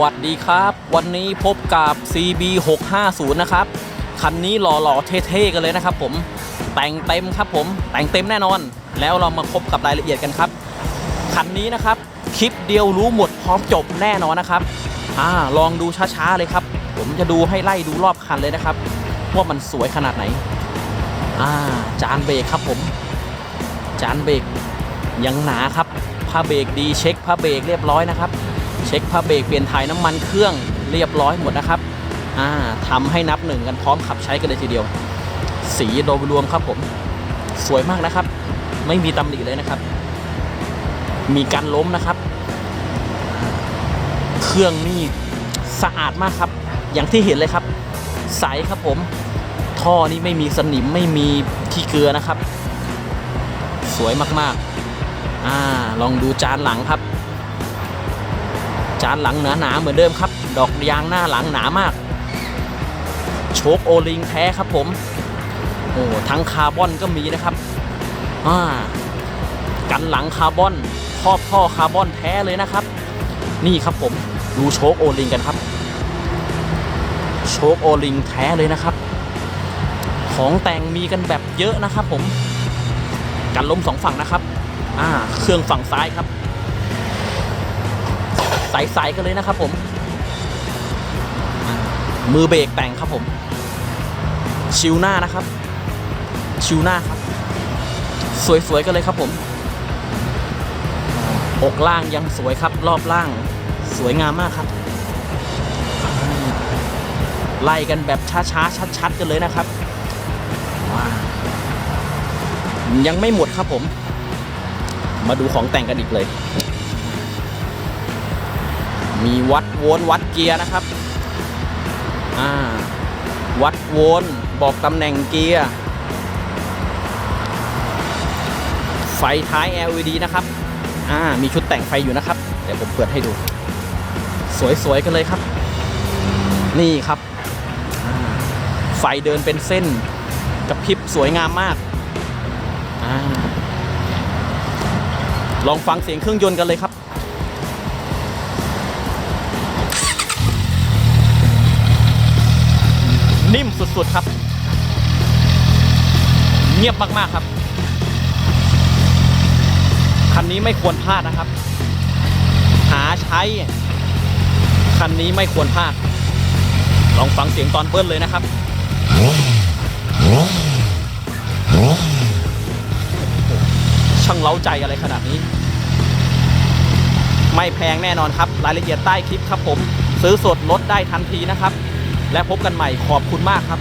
วัสดีครับ วันนี้พบกับ CB 650นะครับ คันนี้หล่อๆเท่ๆกันเลยนะครับผม แต่งเต็มครับผม แต่งเต็มแน่นอน แล้วเรามาพบกับรายละเอียดกันครับ คันนี้นะครับ คลิปเดียวรู้หมดพร้อมจบแน่นอนนะครับ อ่า ลองดูช้าๆเลยครับ ผมจะดูให้ไล่ดูรอบคันเลยนะครับ ว่ามันสวยขนาดไหน อ่า จานเบรกครับผม จานเบรกยังหนาครับ ผ้าเบรกดีเช็คผ้าเบรกเรียบร้อยนะครับ ช็คผ้าเบรกเปลี่ยนถ่ายน้ำมันเครื่องเรียบร้อยหมดนะครับอ่าทำให้นับหนึ่งกันพร้อมขับใช้กันเลยทีเดียว สีโดยรวมครับผม สวยมากนะครับ ไม่มีตำหนิเลยนะครับ มีการล้มนะครับ เครื่องนี่สะอาดมากครับ อย่างที่เห็นเลยครับ ใสครับผม ท่อนี่ไม่มีสนิมไม่มีขี้เกลือนะครับ สวยมากๆ อ่า ลองดูจานหลังครับ จานหลังหนาๆเหมือนเดิมครับ ดอกยางหน้าหลังหนามาก โชคโอลิงแท้ครับผม โอ้ทั้งคาร์บอนก็มีนะครับอ่ากันหลังคาร์บอนครอบท่อคาร์บอนแท้เลยนะครับ นี่ครับผมดูโชคโอลิงกันครับ โชคโอลิงแท้เลยนะครับ ของแต่งมีกันแบบเยอะนะครับผมกันล้มสองฝั่งนะครับ อ่า เครื่องฝั่งซ้ายครับ สๆกันเลยนะครับผม มือเบรกแต่งครับผม ชิวหน้านะครับ ชิวหน้าครับ สวยๆกันเลยครับผม อกล่างยังสวยครับ รอบล่างสวยงามมากครับไล่กันแบบช้าๆ ชัดๆ กันเลยนะครับ ยังไม่หมดครับผม มาดูของแต่งกันอีกเลย มีวัดโวลต์วัดเกียร์นะครับอ่าวัดโวลต์บอกตำแหน่งเกียร์ไฟท้าย LED นะครับอ่ามีชุดแต่งไฟอยู่นะครับ เดี๋ยวผมเปิดให้ดู สวยๆกันเลยครับ นี่ครับ ไฟเดินเป็นเส้นกระพริบสวยงามมากอ่าลองฟังเสียงเครื่องยนต์กันเลยครับ สุดๆครับ เงียบมากๆครับ คันนี้ไม่ควรพลาดนะครับ หาใช้ คันนี้ไม่ควรพลาด ลองฟังเสียงตอนเบิ้ลเลยนะครับช่างเล้าใจอะไรขนาดนี้ ไม่แพงแน่นอนครับ รายละเอียดใต้คลิปครับผม ซื้อสดลดได้ทันทีนะครับ และพบกันใหม่ขอบคุณมากครับ